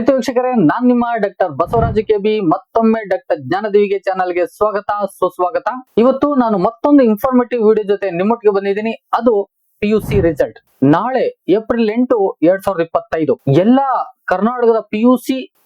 ಪ್ರೀತಿ ವೀಕ್ಷಕರೇ, ನಾನ್ ನಿಮ್ಮ ಡಾಕ್ಟರ್ ಬಸವರಾಜ ಕೆಬಿ, ಮತ್ತೊಮ್ಮೆ ಡಾಕ್ಟರ್ ಜ್ಞಾನದೇವಿಗೆ ಚಾನಲ್ಗೆ ಸ್ವಾಗತ, ಸುಸ್ವಾಗತ. ಇವತ್ತು ನಾನು ಮತ್ತೊಂದು ಇನ್ಫಾರ್ಮೇಟಿವ್ ವಿಡಿಯೋ ಜೊತೆ ನಿಮ್ಮೊಟ್ಟಿಗೆ ಬಂದಿದ್ದೀನಿ. ಅದು ಪಿ ರಿಸಲ್ಟ್ ನಾಳೆ ಏಪ್ರಿಲ್ ಎಂಟು ಎರಡ್ ಸಾವಿರದ ಇಪ್ಪತ್ತೈದು. ಎಲ್ಲಾ ಕರ್ನಾಟಕದ ಪಿ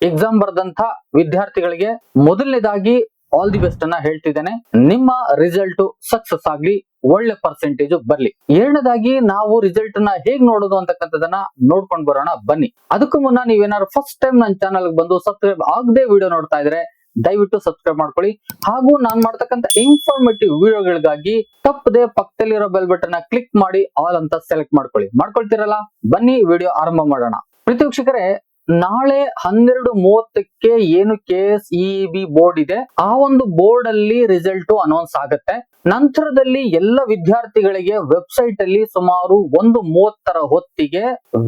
ಎಕ್ಸಾಮ್ ಬರೆದಂತ ವಿದ್ಯಾರ್ಥಿಗಳಿಗೆ ಮೊದಲನೇದಾಗಿ ಆಲ್ ದಿ ಬೆಸ್ಟ್ ಅನ್ನ ಹೇಳ್ತಿದ್ದೇನೆ. ನಿಮ್ಮ ರಿಸಲ್ಟ್ ಸಕ್ಸಸ್ ಆಗ್ಲಿ ಒಳ್ಳೆ ಪರ್ಸೆಂಟೇಜ್ ಬರ್ಲಿ. ಎರಡನೇದಾಗಿ ನಾವು ರಿಸಲ್ಟ್ನ ಹೇಗ್ ನೋಡೋದು ಅಂತಕ್ಕಂಥದನ್ನ ನೋಡ್ಕೊಂಡ್ ಬರೋಣ, ಬನ್ನಿ. ಅದಕ್ಕೂ ಮುನ್ನ ನೀವೇನಾದ್ರು ಫಸ್ಟ್ ಟೈಮ್ ನನ್ನ ಚಾನಲ್ ಬಂದು ಸಬ್ಸ್ಕ್ರೈಬ್ ಆಗದೆ ವಿಡಿಯೋ ನೋಡ್ತಾ ಇದ್ರೆ ದಯವಿಟ್ಟು ಸಬ್ಸ್ಕ್ರೈಬ್ ಮಾಡ್ಕೊಳ್ಳಿ. ಹಾಗೂ ನಾನು ಮಾಡ್ತಕ್ಕಂಥ ಇನ್ಫಾರ್ಮೇಟಿವ್ ವಿಡಿಯೋಗಳಿಗಾಗಿ ತಪ್ಪದೆ ಪಕ್ಕದಲ್ಲಿರೋ ಬೆಲ್ ಬಟನ್ ಕ್ಲಿಕ್ ಮಾಡಿ ಆಲ್ ಅಂತ ಸೆಲೆಕ್ಟ್ ಮಾಡ್ಕೊಳ್ಳಿ. ಮಾಡ್ಕೊಳ್ತೀರಲ್ಲ? ಬನ್ನಿ ವಿಡಿಯೋ ಆರಂಭ ಮಾಡೋಣ. ಪ್ರತಿ ವೀಕ್ಷಕರೇ ನಾಳೆ ಹನ್ನೆರಡು ಮೂವತ್ತಕ್ಕೆ ಏನು K S E B board ಇದೆ, ಆ ಒಂದು ಬೋರ್ಡ್ ಅಲ್ಲಿ ರಿಸಲ್ಟ್ ಅನೌನ್ಸ್ ಆಗುತ್ತೆ. ನಂತರದಲ್ಲಿ ಎಲ್ಲ ವಿದ್ಯಾರ್ಥಿಗಳಿಗೆ ವೆಬ್ಸೈಟ್ ಅಲ್ಲಿ ಸುಮಾರು ಒಂದು ಮೂವತ್ತರ ಹೊತ್ತಿಗೆ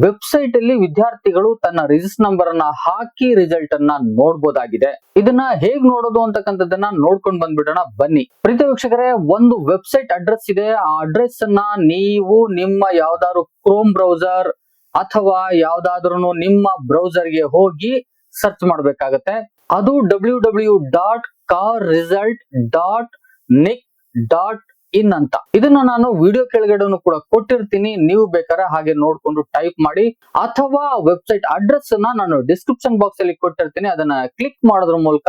ವೆಬ್ಸೈಟ್ ಅಲ್ಲಿ ವಿದ್ಯಾರ್ಥಿಗಳು ತನ್ನ ರಿಜಿಸ್ಟರ್ ನಂಬರ್ ಅನ್ನ ಹಾಕಿ ರಿಸಲ್ಟ್ ಅನ್ನ ನೋಡ್ಬೋದಾಗಿದೆ. ಇದನ್ನ ಹೇಗ್ ನೋಡೋದು ಅಂತಕ್ಕಂಥದ್ದನ್ನ ನೋಡ್ಕೊಂಡು ಬಂದ್ಬಿಡೋಣ, ಬನ್ನಿ. ಪ್ರೀತಿ ವೀಕ್ಷಕರೇ ಒಂದು ವೆಬ್ಸೈಟ್ ಅಡ್ರೆಸ್ ಇದೆ. ಆ ಅಡ್ರೆಸ್ ಅನ್ನ ನೀವು ನಿಮ್ಮ ಯಾವ್ದಾದ್ರು ಕ್ರೋಮ್ ಬ್ರೌಸರ್ ಅಥವಾ ಯಾವ್ದಾದ್ರು ನಿಮ್ಮ ಬ್ರೌಸರ್ಗೆ ಹೋಗಿ ಸರ್ಚ್ ಮಾಡ್ಬೇಕಾಗತ್ತೆ. ಅದು W W dot kar result dot nic dot in ಅಂತ ಇದನ್ನ ನಾನು ವಿಡಿಯೋ ಕೆಳಗಡೆನು ಕೂಡ ಕೊಟ್ಟಿರ್ತೀನಿ. ನೀವು ಬೇಕಾದ್ರೆ ಹಾಗೆ ನೋಡ್ಕೊಂಡು ಟೈಪ್ ಮಾಡಿ ಅಥವಾ ವೆಬ್ಸೈಟ್ ಅಡ್ರೆಸ್ ಅನ್ನ ನಾನು ಡಿಸ್ಕ್ರಿಪ್ಷನ್ ಬಾಕ್ಸ್ ಅಲ್ಲಿ ಕೊಟ್ಟಿರ್ತೀನಿ. ಅದನ್ನ ಕ್ಲಿಕ್ ಮಾಡೋದ್ರ ಮೂಲಕ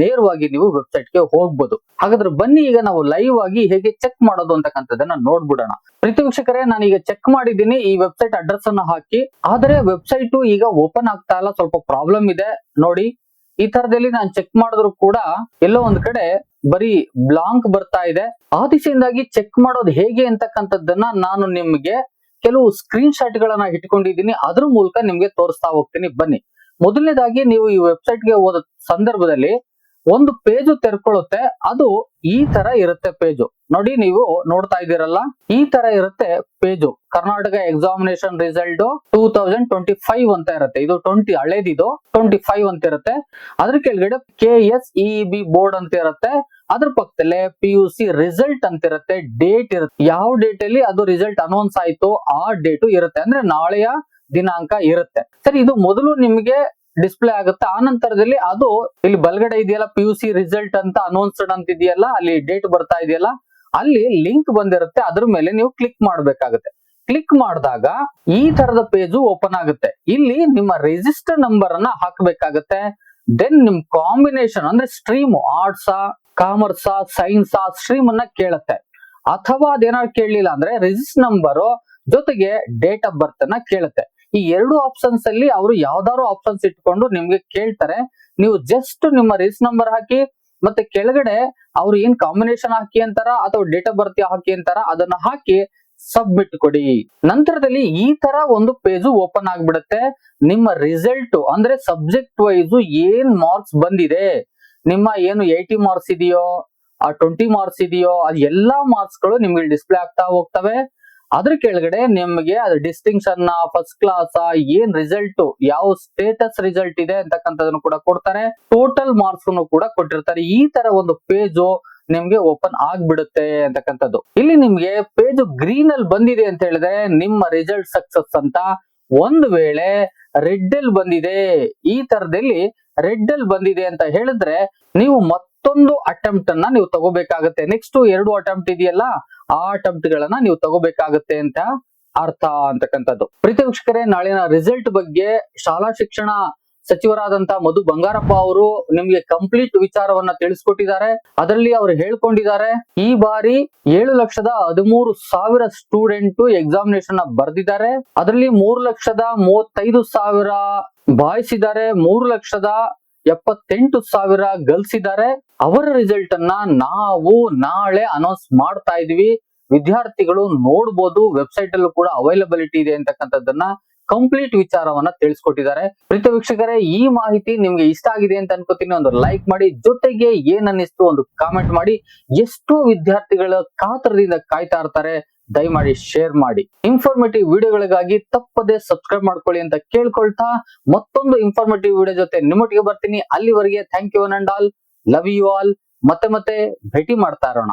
ನೇರವಾಗಿ ನೀವು ವೆಬ್ಸೈಟ್ಗೆ ಹೋಗ್ಬೋದು. ಹಾಗಾದ್ರೆ ಬನ್ನಿ, ಈಗ ನಾವು ಲೈವ್ ಆಗಿ ಹೇಗೆ ಚೆಕ್ ಮಾಡೋದು ಅಂತಕ್ಕಂಥದ್ದನ್ನ ನೋಡ್ಬಿಡೋಣ. ಪ್ರತಿ ವೀಕ್ಷಕರೇ ನಾನು ಈಗ ಚೆಕ್ ಮಾಡಿದ್ದೀನಿ. ಈ ವೆಬ್ಸೈಟ್ ಅಡ್ರೆಸ್ ಅನ್ನ ಹಾಕಿ. ಆದ್ರೆ ವೆಬ್ಸೈಟ್ ಈಗ ಓಪನ್ ಆಗ್ತಾ ಇಲ್ಲ. ಸ್ವಲ್ಪ ಪ್ರಾಬ್ಲಮ್ ಇದೆ. ನೋಡಿ, ಈ ತರದಲ್ಲಿ ನಾನು ಚೆಕ್ ಮಾಡಿದ್ರು ಕೂಡ ಎಲ್ಲೋ ಒಂದ್ ಕಡೆ ಬರೀ ಬ್ಲಾಂಕ್ ಬರ್ತಾ ಇದೆ. ಆ ದಿಸೆಯಿಂದಾಗಿ ಚೆಕ್ ಮಾಡೋದು ಹೇಗೆ ಅಂತಕ್ಕಂಥದ್ದನ್ನ ನಾನು ನಿಮ್ಗೆ ಕೆಲವು ಸ್ಕ್ರೀನ್ ಶಾಟ್ ಗಳನ್ನ ಇಟ್ಕೊಂಡಿದ್ದೀನಿ. ಅದ್ರ ಮೂಲಕ ನಿಮ್ಗೆ ತೋರಿಸ್ತಾ ಹೋಗ್ತೀನಿ. ಬನ್ನಿ. ಮೊದಲನೇದಾಗಿ ನೀವು ಈ ವೆಬ್ಸೈಟ್ಗೆ ಹೋದ ಸಂದರ್ಭದಲ್ಲಿ ಒಂದು ಪೇಜು ತೆರ್ಕೊಳ್ಳುತ್ತೆ. ಅದು ಈ ತರ ಇರುತ್ತೆ ಪೇಜು ನೋಡಿ ನೀವು ನೋಡ್ತಾ ಇದ್ದೀರಲ್ಲ? ಈ ತರ ಇರುತ್ತೆ page Karnataka examination result two thousand twenty five ಅಂತ ಇರುತ್ತೆ. ಇದು ಟ್ವೆಂಟಿ ಹಳೇದಿದು. ಟ್ವೆಂಟಿ ಫೈವ್ ಅಂತ ಇರುತ್ತೆ. ಅದ್ರ ಕೆಳಗಡೆ K S E B board ಅಂತ ಇರುತ್ತೆ. ಅದ್ರ ಪಕ್ಕದಲ್ಲೇ ಪಿ ಯು ಸಿ ರಿಸಲ್ಟ್ ಅಂತ ಇರುತ್ತೆ ಡೇಟ್ ಇರುತ್ತೆ. ಯಾವ ಡೇಟ್ ಅಲ್ಲಿ ಅದು ರಿಸಲ್ಟ್ ಅನೌನ್ಸ್ ಆಯ್ತು ಆ ಡೇಟು ಇರುತ್ತೆ. ಅಂದ್ರೆ ನಾಳೆಯ ದಿನಾಂಕ ಇರುತ್ತೆ. ಸರಿ, ಇದು ಮೊದಲು ನಿಮ್ಗೆ ಡಿಸ್ಪ್ಲೇ ಆಗುತ್ತೆ. ಆ ನಂತರದಲ್ಲಿ ಅದು ಇಲ್ಲಿ ಬಲಗಡೆ ಇದೆಯಲ್ಲ ಪಿ ಯು ಸಿ ರಿಸಲ್ಟ್ ಅಂತ ಅನೌನ್ಸ್ಡ್ ಅಂತ ಇದೆಯಲ್ಲ ಅಲ್ಲಿ ಡೇಟ್ ಬರ್ತಾ ಇದೆಯಲ್ಲ, ಅಲ್ಲಿ ಲಿಂಕ್ ಬಂದಿರುತ್ತೆ. ಅದ್ರ ಮೇಲೆ ನೀವು ಕ್ಲಿಕ್ ಮಾಡ್ಬೇಕಾಗುತ್ತೆ. ಕ್ಲಿಕ್ ಮಾಡಿದಾಗ ಈ ತರದ ಪೇಜು ಓಪನ್ ಆಗುತ್ತೆ. ಇಲ್ಲಿ ನಿಮ್ಮ ರಿಜಿಸ್ಟರ್ ನಂಬರ್ ಅನ್ನ ಹಾಕಬೇಕಾಗತ್ತೆ. ದೆನ್ ನಿಮ್ ಕಾಂಬಿನೇಷನ್ ಅಂದ್ರೆ ಸ್ಟ್ರೀಮ್ ಆರ್ಟ್ಸಾ ಕಾಮರ್ಸಾ ಸೈನ್ಸಾ ಸ್ಟ್ರೀಮ್ ಅನ್ನ ಕೇಳುತ್ತೆ. ಅಥವಾ ಅದೇನಾದ್ರು ಕೇಳಲಿಲ್ಲ ಅಂದ್ರೆ ರಿಜಿಸ್ಟ್ ನಂಬರ್ ಜೊತೆಗೆ ಡೇಟ್ ಆಫ್ ಬರ್ತ್ ಅನ್ನ ಕೇಳುತ್ತೆ. ಈ ಎರಡು ಆಪ್ಷನ್ಸ್ ಅಲ್ಲಿ ಅವರು ಯಾವ್ದಾದ್ರು ಆಪ್ಷನ್ಸ್ ಇಟ್ಕೊಂಡು ನಿಮ್ಗೆ ಕೇಳ್ತಾರೆ. ನೀವು ಜಸ್ಟ್ ನಿಮ್ಮ ರಿಜಿಸ್ಟ್ ನಂಬರ್ ಹಾಕಿ, ಮತ್ತೆ ಕೆಳಗಡೆ ಅವ್ರು ಏನ್ ಕಾಂಬಿನೇಷನ್ ಹಾಕಿ ಅಂತಾರ, ಅಥವಾ ಡೇಟ್ ಆಫ್ ಬರ್ತ್ ಹಾಕಿ ಅಂತಾರ, ಅದನ್ನ ಹಾಕಿ ಸಬ್ಮಿಟ್ ಕೊಡಿ ನಂತರದಲ್ಲಿ ಈ ತರ ಒಂದು ಪೇಜು ಓಪನ್ ಆಗ್ಬಿಡುತ್ತೆ. ನಿಮ್ಮ ರಿಸಲ್ಟ್ ಅಂದ್ರೆ ಸಬ್ಜೆಕ್ಟ್ ವೈಸ್ ಏನ್ ಮಾರ್ಕ್ಸ್ ಬಂದಿದೆ? ನಿಮ್ಮ ಏನು ಏಯ್ಟಿ ಮಾರ್ಕ್ಸ್ ಇದೆಯೋ, ಆ ಟ್ವೆಂಟಿ ಮಾರ್ಕ್ಸ್ ಇದೆಯೋ ಅದು ಎಲ್ಲಾ ಮಾರ್ಕ್ಸ್ಗಳು ನಿಮ್ಗೆ ಡಿಸ್ಪ್ಲೇ ಆಗ್ತಾ ಹೋಗ್ತವೆ. ಅದ್ರ ಕೆಳಗಡೆ ನಿಮ್ಗೆ ಅದು ಡಿಸ್ಟಿಂಕ್ಷನ್ ಫಸ್ಟ್ ಕ್ಲಾಸ್ ಏನ್ ರಿಸಲ್ಟ್ ಯಾವ ಸ್ಟೇಟಸ್ ರಿಸಲ್ಟ್ ಇದೆ ಅಂತಕ್ಕಂಥದನ್ನು ಕೂಡ ಕೊಡ್ತಾರೆ. ಟೋಟಲ್ ಮಾರ್ಕ್ಸ್ ಕೂಡ ಕೊಟ್ಟಿರ್ತಾರೆ. ಈ ತರ ಒಂದು ಪೇಜು ನಿಮ್ಗೆ ಓಪನ್ ಆಗ್ಬಿಡುತ್ತೆ ಅಂತಕ್ಕಂಥದ್ದು. ಇಲ್ಲಿ ನಿಮ್ಗೆ ಪೇಜ್ ಗ್ರೀನ್ ಅಲ್ಲಿ ಬಂದಿದೆ ಅಂತ ಹೇಳಿದ್ರೆ ನಿಮ್ಮ ರಿಸಲ್ಟ್ ಸಕ್ಸಸ್ ಅಂತ ಒಂದು ವೇಳೆ ರೆಡ್ ಅಲ್ಲಿ ಬಂದಿದೆ, ಈ ತರದಲ್ಲಿ ರೆಡ್ ಅಲ್ಲಿ ಬಂದಿದೆ ಅಂತ ಹೇಳಿದ್ರೆ ನೀವು ಮತ್ತೊಂದು ಅಟೆಂಪ್ಟ್ ಅನ್ನ ನೀವು ತಗೋಬೇಕಾಗತ್ತೆ. ನೆಕ್ಸ್ಟ್ ಎರಡು ಅಟೆಂಪ್ಟ್ ಇದೆಯಲ್ಲ, ಆ ಅಟೆಂಪ್ಟ್ ಗಳನ್ನ ನೀವು ತಗೋಬೇಕಾಗತ್ತೆ ಅಂತ ಅರ್ಥ ಅಂತಕ್ಕಂಥದ್ದು. ಪ್ರೀತಿ ವೀಕ್ಷಕರೇ ನಾಳಿನ ರಿಸಲ್ಟ್ ಬಗ್ಗೆ ಶಾಲಾ ಶಿಕ್ಷಣ ಸಚಿವರಾದಂತ ಮಧು ಬಂಗಾರಪ್ಪ ಅವರು ನಿಮ್ಗೆ ಕಂಪ್ಲೀಟ್ ವಿಚಾರವನ್ನ ತಿಳಿಸ್ಕೊಟ್ಟಿದ್ದಾರೆ. ಅದರಲ್ಲಿ ಅವರು ಹೇಳ್ಕೊಂಡಿದ್ದಾರೆ, ಈ ಬಾರಿ ಏಳು ಲಕ್ಷದ ಹದಿಮೂರು ಸಾವಿರ ಸ್ಟೂಡೆಂಟ್ ಎಕ್ಸಾಮಿನೇಷನ್ ಬರೆದಿದ್ದಾರೆ. ಅದರಲ್ಲಿ ಮೂರು ಲಕ್ಷದ ಮೂವತ್ತೈದು ಸಾವಿರ ಬಾಯ್ಸ್ ಇದ್ದಾರೆ ಮೂರು ಲಕ್ಷದ ಎಪ್ಪತ್ತೆಂಟು ಸಾವಿರ ಗರ್ಲ್ಸ್ ಇದ್ದಾರೆ ಅವರ ರಿಸಲ್ಟ್ ಅನ್ನ ನಾವು ನಾಳೆ ಅನೌನ್ಸ್ ಮಾಡ್ತಾ ಇದೀವಿ. ವಿದ್ಯಾರ್ಥಿಗಳು ನೋಡ್ಬೋದು ವೆಬ್ಸೈಟ್ ಅಲ್ಲೂ ಕೂಡ ಅವೈಲಬಿಲಿಟಿ ಇದೆ ಅಂತಕ್ಕಂಥದ್ದನ್ನ. ಕಂಪ್ಲೀಟ್ ವಿಚಾರವನ್ನ ತಿಳಿಸ್ಕೊಟ್ಟಿದ್ದಾರೆ. ಪ್ರೀತಿ ವೀಕ್ಷಕರೇ, ಈ ಮಾಹಿತಿ ನಿಮ್ಗೆ ಇಷ್ಟ ಆಗಿದೆ ಅಂತ ಅನ್ಕೋತೀನಿ. ಒಂದು ಲೈಕ್ ಮಾಡಿ, ಜೊತೆಗೆ ಏನ್ ಅನ್ನಿಸ್ತು ಒಂದು ಕಾಮೆಂಟ್ ಮಾಡಿ. ಎಷ್ಟೋ ವಿದ್ಯಾರ್ಥಿಗಳ ಕಾತರದಿಂದ ಕಾಯ್ತಾ ಇರ್ತಾರೆ. ದಯಮಾಡಿ ಶೇರ್ ಮಾಡಿ. ಇನ್ಫಾರ್ಮೇಟಿವ್ ವಿಡಿಯೋಗಳಿಗಾಗಿ ತಪ್ಪದೆ ಸಬ್ಸ್ಕ್ರೈಬ್ ಮಾಡ್ಕೊಳ್ಳಿ ಅಂತ ಕೇಳ್ಕೊಳ್ತಾ ಮತ್ತೊಂದು ಇನ್ಫಾರ್ಮೇಟಿವ್ ವಿಡಿಯೋ ಜೊತೆ ನಿಮ್ಮೊಟ್ಟಿಗೆ ಬರ್ತೀನಿ. ಅಲ್ಲಿವರೆಗೆ thank you and all love you all ಮತ್ತೆ ಮತ್ತೆ ಭೇಟಿ ಮಾಡ್ತಾ ಇರೋಣ.